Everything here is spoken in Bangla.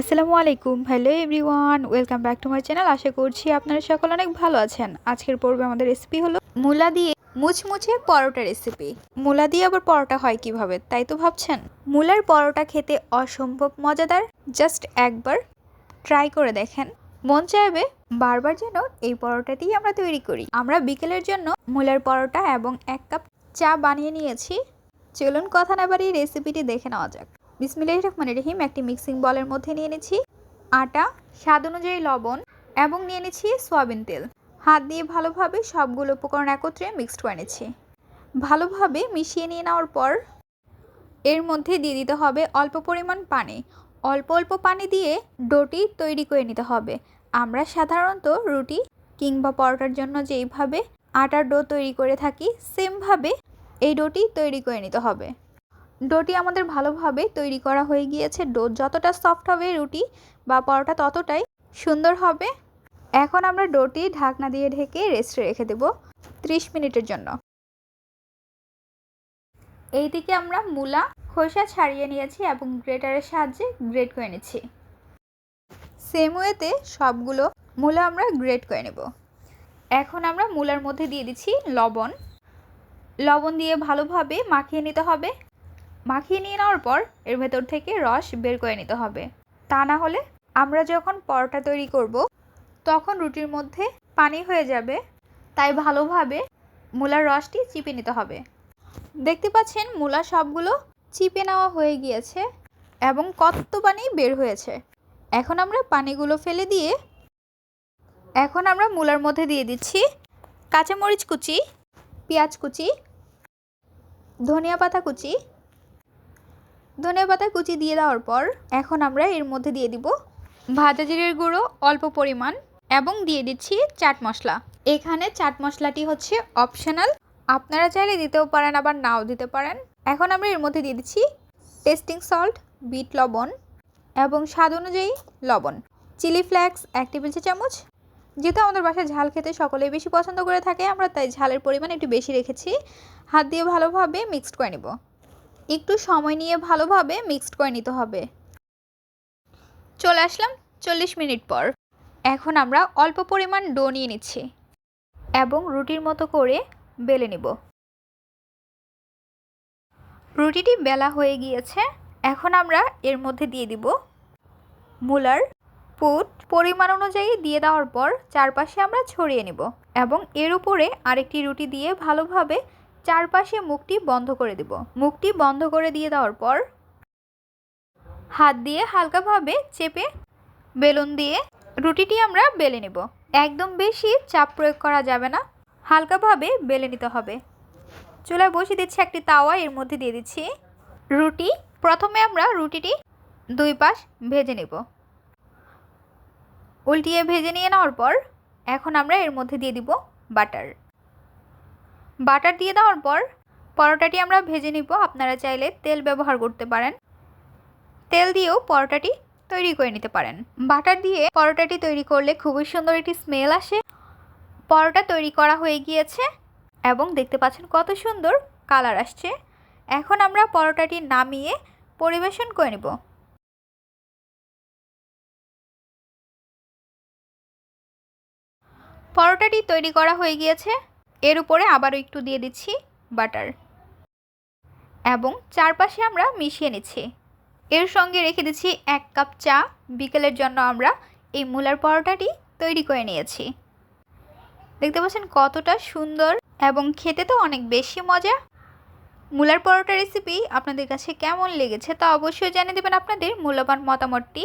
আসসালামু আলাইকুম। Hello everyone welcome back to my channel আশা করছি আপনারা সকল অনেক ভালো আছেন। আজকের পর্বে আমাদের রেসিপি হলো মূলা দিয়ে মুচমুচে পরোটা রেসিপি মূলা দিয়ে আবার পরোটা হয় কীভাবে, তাই তো ভাবছেন? মূলার পরোটা খেতে অসম্ভব মজাদার। জাস্ট একবার ট্রাই করে দেখেন। মন চাইবে বারবার যেন এই পরোটাটি আমরা তৈরি করি। আমরা বিকেলের জন্য মূলার পরোটা এবং এক কাপ চা বানিয়ে নিয়েছি। চলুন কথা না বাড়িয়ে রেসিপিটি দেখে নেওয়া যাক। বিসমিল্লাহ রহমান রহিম, একটি মিক্সিং বলের মধ্যে নিয়ে নিচ্ছি আটা, স্বাদ অনুযায়ী লবণ এবং নিয়ে নিচ্ছি সয়াবিন তেল। হাত দিয়ে ভালোভাবে সবগুলো উপকরণ একত্রে মিক্সড করে নিচ্ছি। ভালোভাবে মিশিয়ে নিয়ে নেওয়ার পর এর মধ্যে দিয়ে দিতে হবে অল্প পরিমাণ পানি। অল্প অল্প পানি দিয়ে ডোটি তৈরি করে নিতে হবে। আমরা সাধারণত রুটি কিংবা পরোটার জন্য যেইভাবে আটার ডো তৈরি করে থাকি, সেমভাবে এই ডোটি তৈরি করে নিতে হবে। ডোটি আমাদের ভালোভাবে তৈরি করা হয়ে গিয়েছে। ডো যতটা সফট হবে রুটি বা পরোটা ততটাই সুন্দর হবে। এখন আমরা ডোটি ঢাকনা দিয়ে ঢেকে রেস্টে রেখে দেব ত্রিশ মিনিটের জন্য। এইদিকে আমরা মূলা, খোসা ছাড়িয়ে নিয়েছি এবং গ্রেটারের সাহায্যে গ্রেট করে নিচ্ছি। সেম ওয়েতে সবগুলো মূলা আমরা গ্রেট করে নেব। এখন আমরা মূলার মধ্যে দিয়ে দিচ্ছি লবণ। লবণ দিয়ে ভালোভাবে মাখিয়ে নিতে হবে। মাখিয়ে নিয়ে নেওয়ার পর এর ভেতর থেকে রস বের করে নিতে হবে। তা না হলে আমরা যখন পরোটা তৈরি করব, তখন রুটির মধ্যে পানি হয়ে যাবে, তাই ভালোভাবে মূলার রসটি চিপে নিতে হবে। দেখতে পাচ্ছেন মূলা সবগুলো চিপে নেওয়া হয়ে গিয়েছে এবং কত পানি বের হয়েছে। এখন আমরা পানিগুলো ফেলে দিয়ে, এখন আমরা মূলার মধ্যে দিয়ে দিচ্ছি কাঁচামরিচ কুচি, পেঁয়াজ কুচি, ধনিয়া পাতা কুচি ধনিয়া পাতা কুচি দিয়ে দেওয়ার পর এখন আমরা এর মধ্যে দিয়ে দিব ভাজা জিরের গুঁড়ো অল্প পরিমাণ এবং দিয়ে দিচ্ছি চাট মশলা। এখানে চাট মশলাটি হচ্ছে অপশনাল। আপনারা চাইলে দিতেও পারেন, আবার নাও দিতে পারেন। এখন আমরা এর মধ্যে দিয়ে দিচ্ছি টেস্টিং সল্ট, বিট লবণ এবং স্বাদ অনুযায়ী লবণ। চিলি ফ্লেক্স এক টেবিল চা চামচ। যেহেতু আমাদের বাসায় ঝাল খেতে সকলেই বেশি পছন্দ করে থাকে, আমরা তাই ঝালের পরিমাণ একটু বেশি রেখেছি। হাত দিয়ে ভালোভাবে মিক্সড করে নেব। একটু সময় নিয়ে ভালোভাবে মিক্সড করে নিতে হবে। চলে আসলাম চল্লিশ মিনিট পর। এখন আমরা অল্প পরিমাণ ডো নিয়ে নিচ্ছি এবং রুটির মতো করে বেলে নিব। রুটিটি বেলা হয়ে গিয়েছে। এখন আমরা এর মধ্যে দিয়ে দিব মূলার পুট। পরিমাণ অনুযায়ী দিয়ে দেওয়ার পর চারপাশে আমরা ছড়িয়ে নিব এবং এর উপরে আরেকটি রুটি দিয়ে ভালোভাবে চারপাশে মুখটি বন্ধ করে দেব। মুখটি বন্ধ করে দিয়ে দেওয়ার পর হাত দিয়ে হালকাভাবে চেপে বেলুন দিয়ে রুটিটি আমরা বেলে নেব। একদম বেশি চাপ প্রয়োগ করা যাবে না। হালকাভাবে বেলে নিতে হবে। চুলায় বসিয়ে দিচ্ছি একটি তাওয়া, এর মধ্যে দিয়ে দিচ্ছি রুটি। প্রথমে আমরা রুটিটি দুই পাশ ভেজে নেব। উল্টিয়ে ভেজে নিয়ে নেওয়ার পর এখন আমরা এর মধ্যে দিয়ে দিব বাটার। বাটার দিয়ে দেওয়ার পর পরোটাটি আমরা ভেজে নিব। আপনারা চাইলে তেল ব্যবহার করতে পারেন। তেল দিয়েও পরোটাটি তৈরি করে নিতে পারেন। বাটার দিয়ে পরোটাটি তৈরি করলে খুবই সুন্দর একটি স্মেল আসে। পরোটা তৈরি করা হয়ে গিয়েছে এবং দেখতে পাচ্ছেন কত সুন্দর কালার আসছে। এখন আমরা পরোটাটি নামিয়ে পরিবেশন করে নেব। পরোটাটি তৈরি করা হয়ে গিয়েছে। এর উপরে আবারও একটু দিয়ে দিচ্ছি বাটার। এবং চারপাশে আমরা মিশিয়ে নিচ্ছি। এর সঙ্গে রেখে দিচ্ছি এক কাপ চা। বিকেলের জন্য আমরা এই মূলার পরোটাটি তৈরি করে নিয়েছি। দেখতে পাচ্ছেন কতটা সুন্দর এবং খেতে তো অনেক বেশি মজা। মূলার পরোটা রেসিপি আপনাদের কাছে কেমন লেগেছে তা অবশ্যই জানিয়ে দেবেন আপনাদের মূল্যবান মতামতটি।